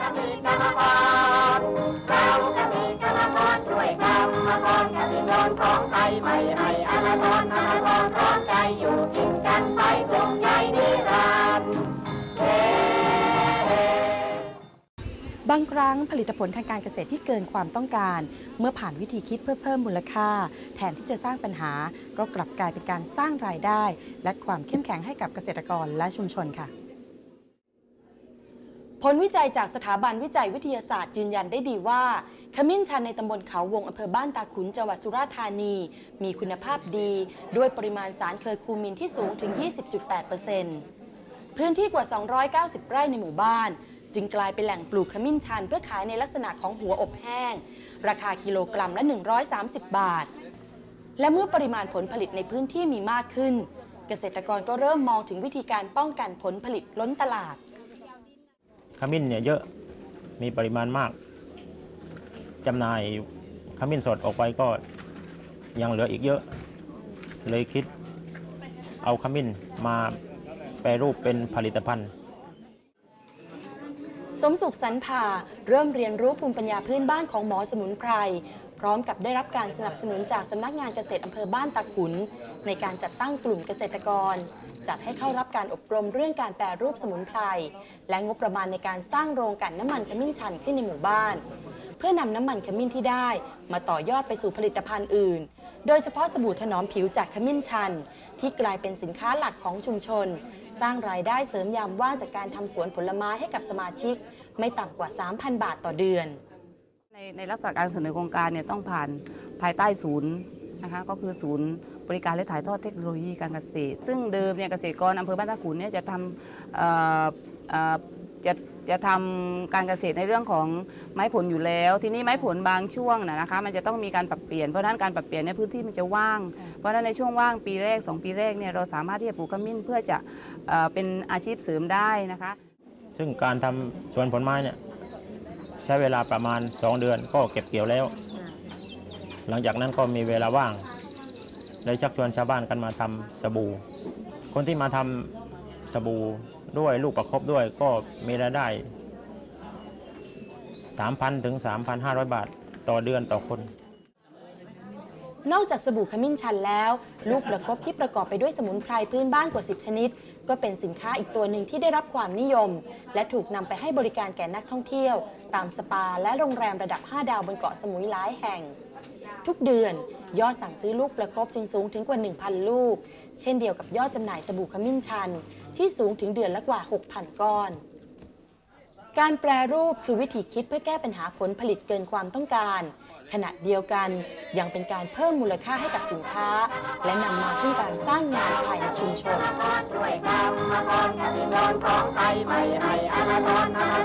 จะมีกรรมกรเราจะมีกรรมกรช่วยกรรมกรกสิกรของไทยไม่ให้อนาทรอนาทรพร้อมใจอยู่กินกันไปสุขใจนิรันดร์บางครั้งผลิตผลทางการเกษตรที่เกินความต้องการ เมื่อผ่านวิธีคิดเพื่อเพิ่มมูลค่า แทนที่จะสร้างปัญหา ก็กลับกลายเป็นการสร้างรายได้ และความเข้มแข็งให้กับเกษตรกรและชุมชนค่ะ ผลวิจัยจากสถาบันวิจัยวิทยาศาสตร์ยืนยันได้ดีว่า ขมิ้นชันในตำบลเขาวงอำเภอบ้านตาขุนจังหวัดสุราษฎร์ธานี มีคุณภาพดี ด้วยปริมาณสารเคอร์คูมินที่สูงถึง 20.8%พื้นที่กว่า 290 ไร่ในหมู่บ้าน จึงกลายเป็นแหล่งปลูกขมิ้นชันเพื่อขายในลักษณะของหัวอบแห้ง ราคากิโลกรัมละ 130 บาท และเมื่อปริมาณผลผลิตในพื้นที่มีมากขึ้น เกษตรกรก็เริ่มมองถึงวิธีการป้องกันผลผลิตล้นตลาด ขมิ้นเนี่ยเยอะมีปริมาณมากจำหน่ายขมิ้นสดออกไปก็ยังเหลืออีกเยอะ เลยคิดเอาขมิ้นมาแปรรูปเป็นผลิตภัณฑ์ สมสุขสรรพาเริ่มเรียนรู้ภูมิปัญญาพื้นบ้านของหมอสมุนไพร พร้อมกับได้รับการสนับสนุนจากสำนักงานเกษตรอำเภอบ้านตาขุน ในการจัดตั้งกลุ่มเกษตรกร จัดให้เข้ารับการอบรมเรื่องการแปรรูปสมุนไพร และงบประมาณในการสร้างโรงกลั่นน้ำมันขมิ้นชันขึ้นในหมู่บ้าน เพื่อนำน้ำมันขมิ้นที่ได้ มาต่อยอดไปสู่ผลิตภัณฑ์อื่น โดยเฉพาะสบู่ถนอมผิวจากขมิ้นชัน ที่กลายเป็นสินค้าหลักของชุมชน สร้างรายได้เสริมยามว่างจากการทำสวนผลไม้ให้กับสมาชิก ไม่ต่ำกว่า 3,000 บาทต่อเดือน ในในลักษณะการเสนอโครงการเนี่ยต้องผ่านภายใต้ศูนย์ นะคะก็คือศูนย์บริการและถ่ายทอดเทคโนโลยีการเกษตร ซึ่งเดิมเนี่ยเกษตรกรอำเภอบ้านตาขุนเนี่ยจะทำจะจะทำการเกษตรในเรื่องของไม้ผลอยู่แล้ว ทีนี้ไม้ผลบางช่วงนะนะคะ มันจะต้องมีการปรับเปลี่ยนเพราะนั้นการปรับเปลี่ยนในพื้นที่มันจะว่าง เพราะนั้นในช่วงว่างปีแรก 2 ปีแรกเนี่ยเราสามารถที่จะปลูกขมิ้นเพื่อจะเป็นอาชีพเสริมได้นะคะ ซึ่งการทำสวนผลไม้เนี่ยใช้เวลาประมาณ 2 เดือนก็เก็บเกี่ยวแล้ว หลังจากนั้นก็มีเวลาว่างเลยชักชวนชาวบ้านกันมาทำสบู่ คนที่มาทำสบู่ด้วยลูกประคบด้วยก็มีรายได้ 3,000 ถึง 3,500 บาทต่อเดือนต่อคน นอกจากสบู่ขมิ้นชันแล้ว ลูกประคบที่ประกอบไปด้วยสมุนไพรพื้นบ้านกว่า 10 ชนิด ก็เป็นสินค้าอีกตัวหนึ่งที่ได้รับความนิยม และถูกนำไปให้บริการแก่นักท่องเที่ยว ตามสปาและโรงแรมระดับ 5 ดาวบนเกาะสมุยหลายแห่ง ทุกเดือนยอดสั่งซื้อลูกประคบจึงสูงถึงกว่า 1,000 ลูก เช่นเดียวกับยอดจำหน่ายสบู่ขมิ้นชัน ที่สูงถึงเดือนละกว่า 6,000 ก้อน การแปรรูปคือวิธีคิดเพื่อแก้ปัญหาผลผลิตเกินความต้องการ ขณะเดียวกันยังเป็นการเพิ่มมูลค่าให้กับสินค้า และนำมาซึ่งการสร้างงานภายในชุมชน ช่วยกรรมกรกสิกรของไทยไม่ให้อนาทรอนา